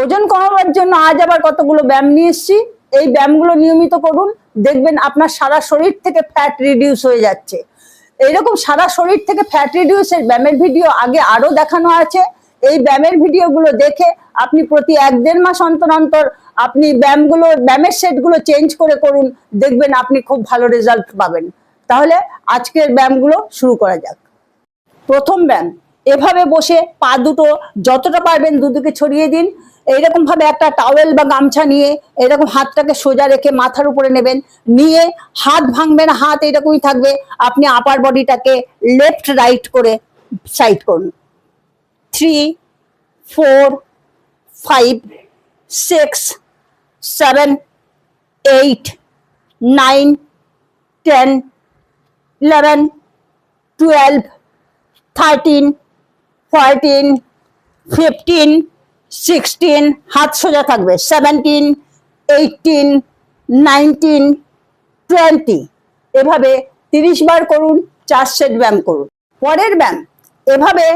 ওজন কমাবার জন্য আজ আবার কতগুলো ব্যায়াম নিয়ে এসেছি। এই ব্যায়ামগুলো নিয়মিত করুন। দেখবেন আপনার সারা শরীর থেকে ফ্যাট রিডিউস হয়ে যাচ্ছে। এইরকম সারা শরীর থেকে ফ্যাট রিডিউসের ব্যায়ামের ভিডিও আগে আরও দেখানো আছে। এই ব্যায়ামের ভিডিওগুলো দেখে আপনি প্রতি এক দেড় মাস অন্তর অন্তর আপনি ব্যায়ামগুলো, ব্যায়ামের সেটগুলো চেঞ্জ করে করুন। দেখবেন আপনি খুব ভালো রেজাল্ট পাবেন। তাহলে আজকের ব্যায়ামগুলো শুরু করা যাক। প্রথম ব্যায়াম, এভাবে বসে পা দুটো যতটা পারবেন দুদিকে ছড়িয়ে দিন। এইরকম ভাবে একটা টাওয়েল বা গামছা নিয়ে এরকম হাতটাকে সোজা রেখে মাথার উপরে নেবেন। নিয়ে হাত ভাঙবেন, হাত এরকমই থাকবে। আপনি আপার বডিটাকে লেফট রাইট করে সাইড করুন। Three four five six seven eight nine ten eleven twelve thirteen fourteen fifteen sixteen, হাত সোজা থাকবে, সেভেন্টিন, এইটিন, নাইনটিন, টোয়েন্টি। এভাবে তিরিশ বার করুন, চার সেট ব্যায়াম করুন। পরের ব্যায়াম, এভাবে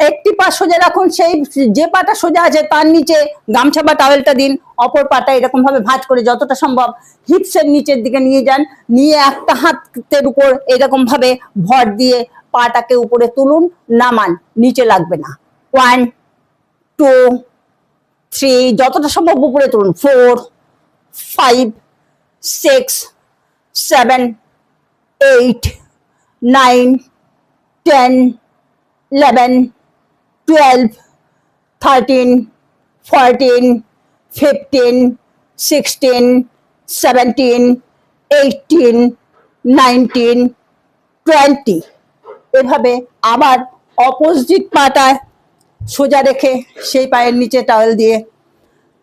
একটি পা সোজা রাখুন, সেই যে পাটা সোজা আছে তার নিচে গামছা বা টাওয়েলটা দিন, অপর পাটা এরকম ভাবে ভাঁজ করে যতটা সম্ভব হিপসের নিচের দিকে নিয়ে যান, নিয়ে একটা হাতের উপর এরকম ভাবে ভর দিয়ে পাটাকে উপরে তুলুন, নামান, নিচে লাগবে না। ওয়ান টু থ্রি যতটা সম্ভব উপরে তুলুন four five six seven eight nine ten eleven twelve thirteen fourteen fifteen sixteen seventeen eighteen nineteen twenty এভাবে আবার অপোজিট পাটায় সোজা রেখে সেই পায়ের নিচে টাওয়েল দিয়ে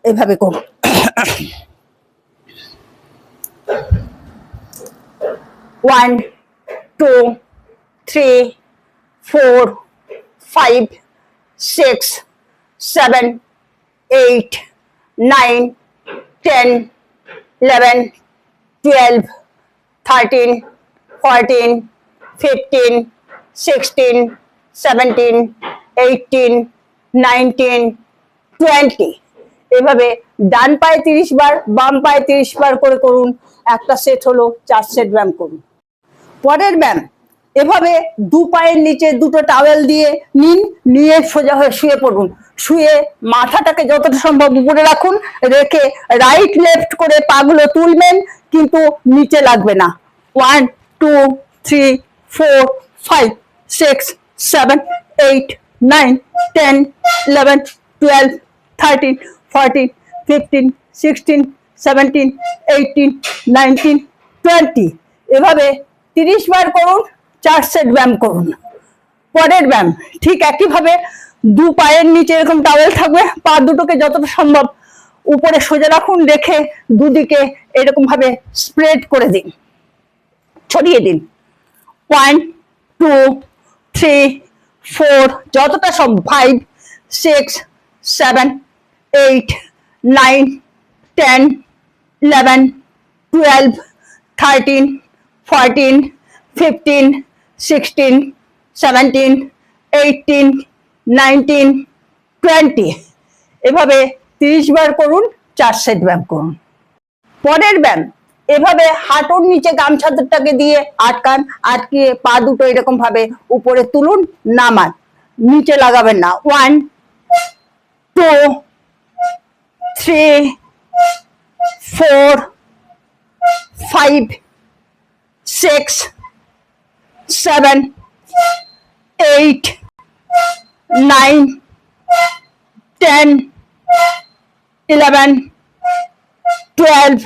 এভাবে করুন। One two three four five six seven eight nine ten eleven twelve thirteen fourteen fifteen sixteen seventeen eighteen nineteen twenty এভাবে ডান পায়ে তিরিশ বার, বাম পায়ে তিরিশ বার করে করুন। একটা সেট হলো, চার সেট ব্যায়াম করুন। পরের ব্যায়াম, এভাবে দু পায়ের নিচে দুটো টাওয়েল দিয়ে নিন, নিয়ে সোজা হয়ে শুয়ে পড়ুন। শুয়ে মাথাটাকে যতটা সম্ভব উপরে রাখুন, রেখে রাইট লেফট করে পাগুলো তুলবেন, কিন্তু নিচে লাগবে না। One two three four five six seven eight nine ten eleven twelve thirteen fourteen fifteen sixteen seventeen eighteen nineteen twenty এভাবে তিরিশ বার করুন, চার সেট ব্যায়াম করুন। পরের ব্যায়াম, ঠিক একইভাবে দু পায়ের নিচে এরকম টাওয়েল থাকবে, পা দুটোকে যতটা সম্ভব উপরে সোজা রাখুন, রেখে দুদিকে এরকম ভাবে স্প্রেড করে দিন। ছড়িয়ে দিন। ওয়ান টু থ্রি ফোর যতটা সব five six seven eight nine ten eleven twelve thirteen fourteen fifteen sixteen seventeen eighteen nineteen twenty এভাবে তিরিশ বার করুন, চার সেট ব্যায়াম করুন। পরের ব্যায়াম। এভাবে হাঁটুর নিচে গামছাটাকে দিয়ে আটকান, আটকিয়ে পা দুটো এরকম ভাবে উপরে তুলুন, নামান। নিচে লাগাবেন না। One two three four five six seven eight nine ten eleven twelve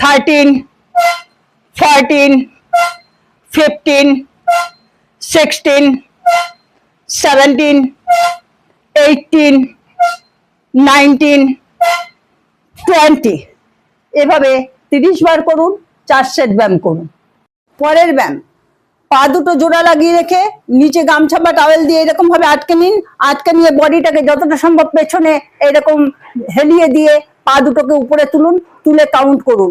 thirteen fourteen fifteen sixteen seventeen eighteen nineteen twenty এভাবে তিরিশ বার করুন চার সেট ব্যায়াম করুন। পরের ব্যায়াম। পা দুটো জোড়া লাগিয়ে রেখে নিচে গামছা বা টাওয়েল দিয়ে এরকম ভাবে আটকে নিন, আটকে নিয়ে বডিটাকে যতটা সম্ভব পেছনে এরকম হেলিয়ে দিয়ে পা দুটোকে উপরে তুলুন, তুলে কাউন্ট করুন।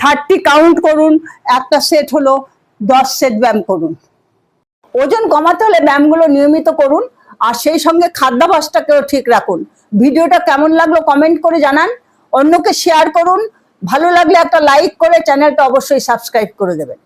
থার্টি কাউন্ট করুন, একটা সেট হলো দশ সেট ব্যায়াম করুন। ওজন কমাতে হলে ব্যায়ামগুলো নিয়মিত করুন, আর সেই সঙ্গে খাদ্যাভাসটাকেও ঠিক রাখুন। ভিডিওটা কেমন লাগল কমেন্ট করে জানান, অন্যকে শেয়ার করুন, ভালো লাগলে একটা লাইক করে চ্যানেলটা অবশ্যই সাবস্ক্রাইব করে দেবেন।